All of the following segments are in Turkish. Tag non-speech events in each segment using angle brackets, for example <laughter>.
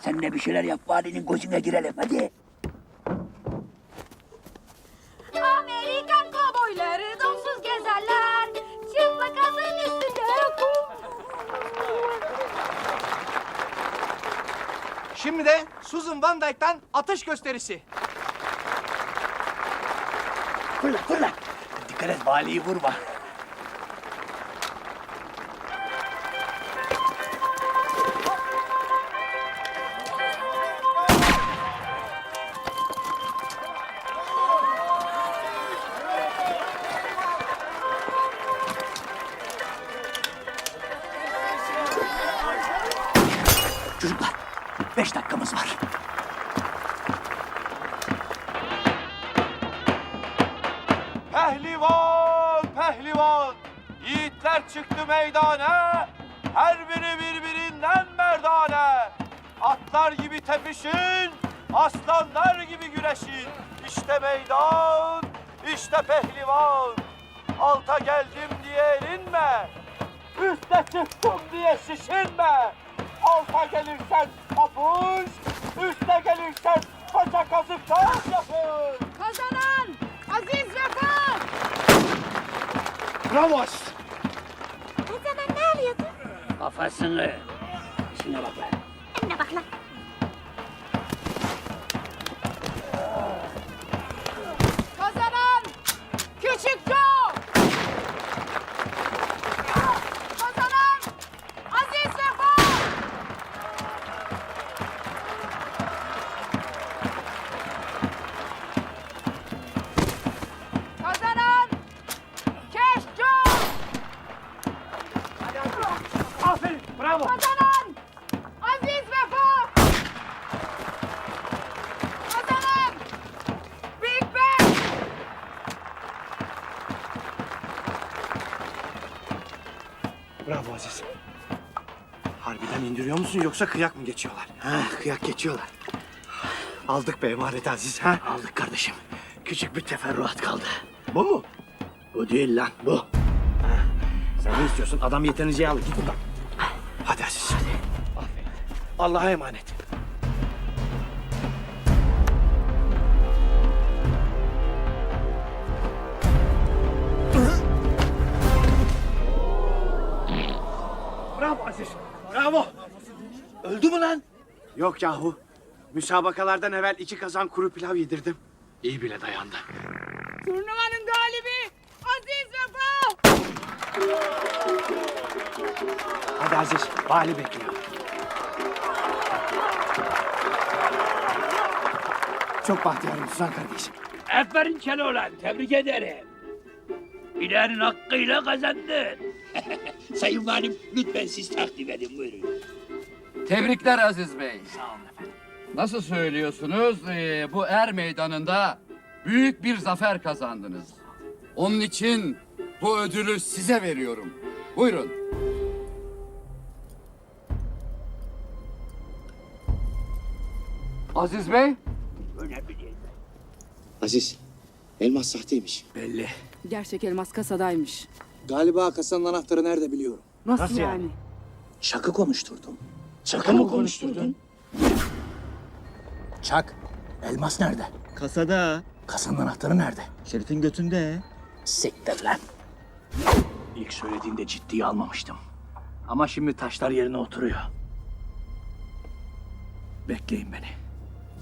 Sen de bir şeyler yap valinin gözüne girelim hadi. Amerikan kovboyları donsuz gezerler. Çıplak atın üstünde kum. Şimdi de Susan Van Dyke'tan atış gösterisi. Fırla fırla. Dikkat et valiyi vurma. Dakikamız var. Pehlivan, pehlivan. Yiğitler çıktı meydana. Her biri birbirinden merdane. Atlar gibi tepişin, aslanlar gibi güreşin. İşte meydan, işte pehlivan. Alta geldim diye erinme. Üste çıktım diye şişinme. Alta gelirsen kapış, üste gelirsen paça kazıktan yapın. Kazanan Aziz Vefa. Bravo Aziz. O zaman ne alıyordun? Kafasını. İşine bak lan. Önüne bak lan. Bravo. Kazanan Aziz Vefa. Kazanan Big Ben. Bravo Aziz. Harbiden indiriyor musun yoksa kıyak mı geçiyorlar? Ha, kıyak geçiyorlar. Aldık be emanet Aziz ha? Aldık kardeşim. Küçük bir teferruat kaldı. Bu mu? Bu değil lan, bu. Sen ne istiyorsun? Adam yeterince al. Git buradan. Allah'a emanet. Bravo Aziz. Bravo. Öldü mü lan? Yok yahu. Müsabakalardan evvel iki kazan kuru pilav yedirdim. İyi bile dayandı. Turnuvanın galibi Aziz Vefa. Hadi Aziz, vali bekliyor. Çok bahtiyarım Suzan kardeşim. Aferin Keloğlan, tebrik ederim. İlerin hakkıyla kazandın. <laughs> Sayın Valim, lütfen siz takdim edin, buyurun. Tebrikler Aziz Bey. Sağ olun efendim. Nasıl söylüyorsunuz? Ee, bu er meydanında büyük bir zafer kazandınız. Onun için bu ödülü size veriyorum. Buyurun. Aziz Bey, Önemli değil. Aziz, elmas sahteymiş. Belli. Gerçek elmas kasadaymış. Galiba kasanın anahtarı nerede biliyorum. Nasıl, Nasıl yani? yani? Çakı konuşturdum. Çakı mı konuşturdun? Çak, elmas nerede? Kasada. Kasanın anahtarı nerede? Şerif'in götünde. Siktir lan. İlk söylediğinde ciddiye almamıştım. Ama şimdi taşlar yerine oturuyor. Bekleyin beni.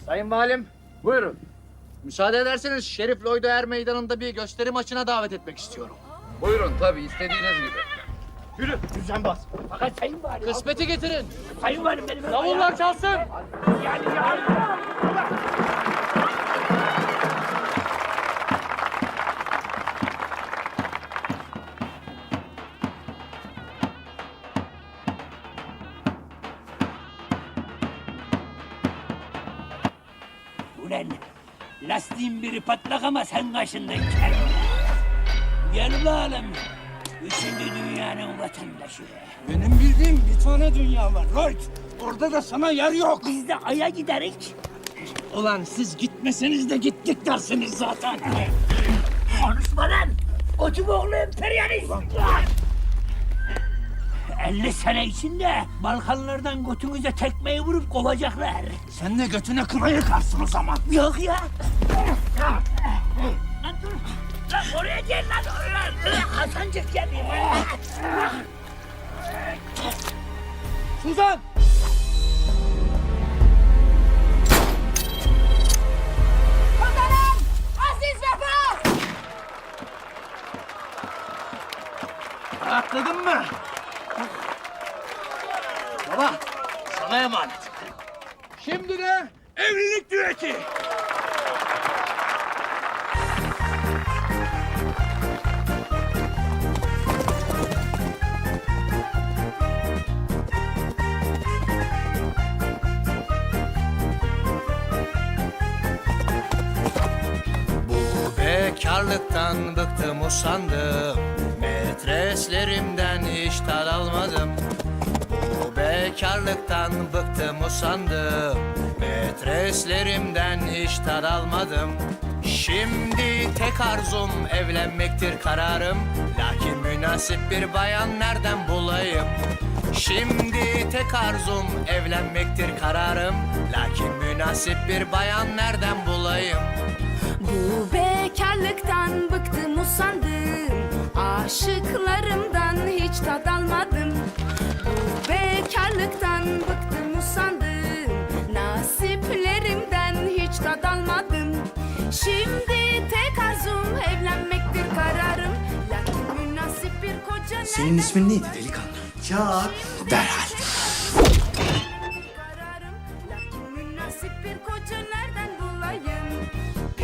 Sayın Valim, buyurun. Müsaade ederseniz Şerif Lloyd'u er meydanında bir gösteri maçına davet etmek istiyorum. Buyurun tabii istediğiniz gibi. Yürü, düzen bas. Fakat Sayın Valim... Kısmeti getirin. Sayın Valim benim... Davullar çalsın. Yani ya... Ulan lastiğin biri patlak ama sen kaşındın kel. Gel bakalım. Üçüncü dünyanın vatandaşı. Benim bildiğim bir tane dünya var, Lloyd. Orada da sana yer yok. Biz de Ay'a giderik. Ulan siz gitmeseniz de gittik dersiniz zaten. Konuşma lan. Koçum oğlu emperyalist. 50 sene içinde Balkanlardan götünüze tekmeyi vurup kovacaklar. Sen de götüne kına yıkarsın o zaman. Yok ya. Lan dur. Lan oraya gel lan. Lan Hasancık geleyim. Suzan! Şimdi de evlilik düeti. Bekarlıktan bıktım usandım Metreslerimden hiç tad almadım bekarlıktan bıktım usandım. Metreslerimden hiç tad almadım. Şimdi tek arzum evlenmektir kararım. Lakin münasip bir bayan nereden bulayım? Şimdi tek arzum evlenmektir kararım. Lakin münasip bir bayan nereden bulayım? Bu bekarlıktan bıktım usandım Şimdi tek arzum evlenmektir kararım. Lakin münasip bir koca Senin ismin neydi delikanlı? Çak. Derhal. kararım. Lakin münasip bir koca nereden bulayım?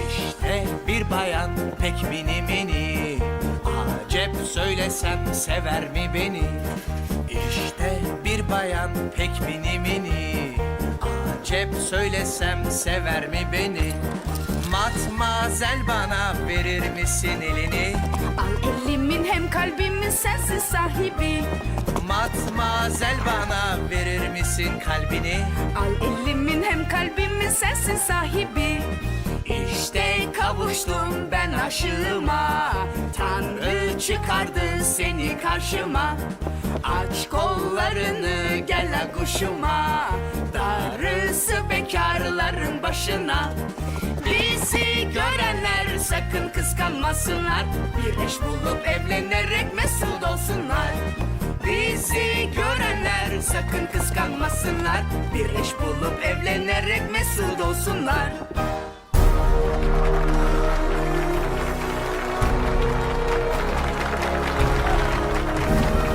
İşte bir bayan pek mini mini Acep söylesem sever mi beni? İşte bir bayan pek mini mini Acep söylesem sever mi beni Matmazel bana verir misin elini? Al elimin hem kalbimin sensin sahibi. Matmazel bana verir misin kalbini? Al elimin hem kalbimin sensin sahibi. İşte kavuştum ben aşığıma. Tanrı çıkardı seni karşıma. Aç kollarını gel la kuşuma. Darısı bekarların başına Bizi görenler sakın kıskanmasınlar. Bir eş bulup evlenerek mesut olsunlar. Bizi görenler sakın kıskanmasınlar. Bir eş bulup evlenerek mesut olsunlar